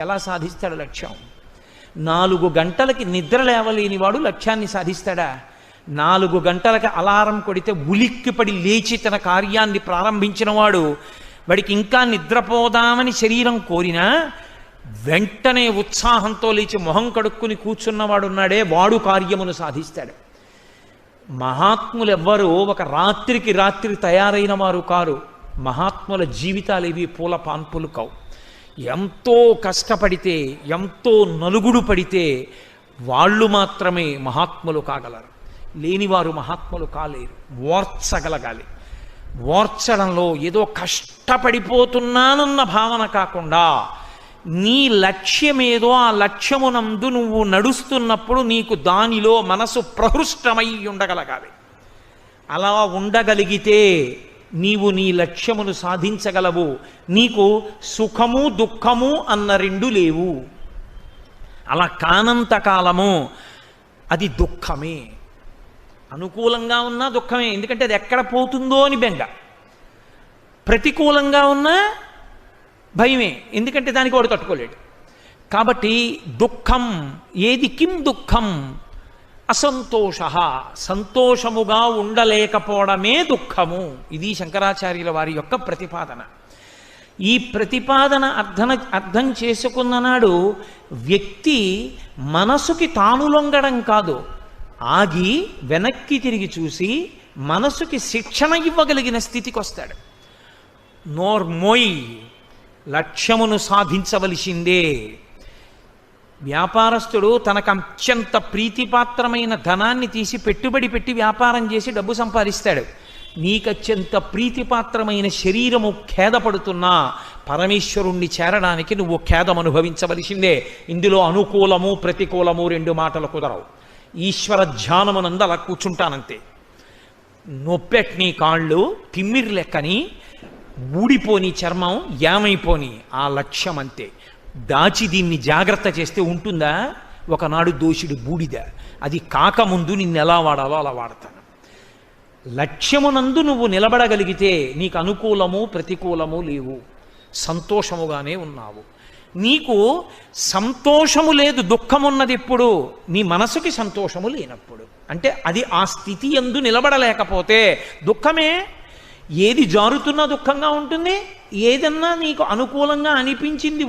ఎలా సాధిస్తాడు లక్ష్యం? నాలుగు గంటలకి నిద్ర లేవలేని వాడు లక్ష్యాన్ని సాధిస్తాడా? నాలుగు గంటలకి అలారం కొడితే ఉలిక్కిపడి లేచి తన కార్యాన్ని ప్రారంభించిన వాడు వాడికి ఇంకా నిద్రపోదామని శరీరం కోరినా వెంటనే ఉత్సాహంతో లేచి మొహం కడుక్కుని కూర్చున్నవాడు ఉన్నాడే వాడు కార్యమును సాధిస్తాడు. మహాత్ములు ఎవ్వరూ ఒక రాత్రికి రాత్రి తయారైన వారు కారు. మహాత్ముల జీవితాలు ఇవి పూల పాన్పులు కావు. ఎంతో కష్టపడితే ఎంతో నలుగుడు పడితే వాళ్ళు మాత్రమే మహాత్ములు కాగలరు. లేనివారు మహాత్ములు కాలేరు. ఓర్చగలగాలి. ఓర్చడంలో ఏదో కష్టపడిపోతున్నానన్న భావన కాకుండా నీ లక్ష్యమేదో ఆ లక్ష్యమునందు నువ్వు నడుస్తున్నప్పుడు నీకు దానిలో మనసు ప్రహృష్టమై ఉండగలగాలి. అలా ఉండగలిగితే నీవు నీ లక్ష్యమును సాధించగలవు. నీకు సుఖము దుఃఖము అన్న రెండు లేవు. అలా కానంత కాలము అది దుఃఖమే. అనుకూలంగా ఉన్నా దుఃఖమే. ఎందుకంటే అది ఎక్కడ పోతుందో అని బెంగ. ప్రతికూలంగా ఉన్నా భయమే. ఎందుకంటే దానికి వాడు తట్టుకోలేడు. కాబట్టి దుఃఖం ఏది కిం దుఃఖం అసంతోష సంతోషముగా ఉండలేకపోవడమే దుఃఖము. ఇది శంకరాచార్యుల వారి యొక్క ప్రతిపాదన. ఈ ప్రతిపాదన అర్థన అర్థం చేసుకున్న నాడు వ్యక్తి మనసుకి తాను లొంగడం కాదు ఆగి వెనక్కి తిరిగి చూసి మనసుకి శిక్షణ ఇవ్వగలిగిన స్థితికి వస్తాడు నోర్మోయ్ లక్ష్యమును సాధించవలసిందే. వ్యాపారస్తుడు తనకు అత్యంత ప్రీతిపాత్రమైన ధనాన్ని తీసి పెట్టుబడి పెట్టి వ్యాపారం చేసి డబ్బు సంపాదిస్తాడు. నీకత్యంత ప్రీతిపాత్రమైన శరీరము ఖేదపడుతున్నా పరమేశ్వరుణ్ణి చేరడానికి నువ్వు ఖేదం అనుభవించవలసిందే. ఇందులో అనుకూలము ప్రతికూలము రెండు మాటలు కుదరవు. ఈశ్వర ధ్యానమునందు అలా కూర్చుంటానంతే. నొప్పెట్ని కాళ్ళు తిమ్మిరి లెక్కని ఊడిపోని చర్మం ఏమైపోని ఆ లక్ష్యం అంతే దాచి దీన్ని జాగ్రత్త చేస్తే ఉంటుందా? ఒకనాడు దోషుడు బూడిద. అది కాకముందు నిన్ను ఎలా వాడాలో అలా వాడతాను. లక్ష్యమునందు నువ్వు నిలబడగలిగితే నీకు అనుకూలము ప్రతికూలము లేవు. సంతోషముగానే ఉన్నావు. నీకు సంతోషము లేదు దుఃఖమున్నది ఎప్పుడు? నీ మనసుకి సంతోషము లేనప్పుడు. అంటే అది ఆ స్థితి ఎందు నిలబడలేకపోతే దుఃఖమే? ఏది జారుతున్నా దుఃఖంగా ఉంటుంది ఏదన్నా నీకు అనుకూలంగా అనిపించింది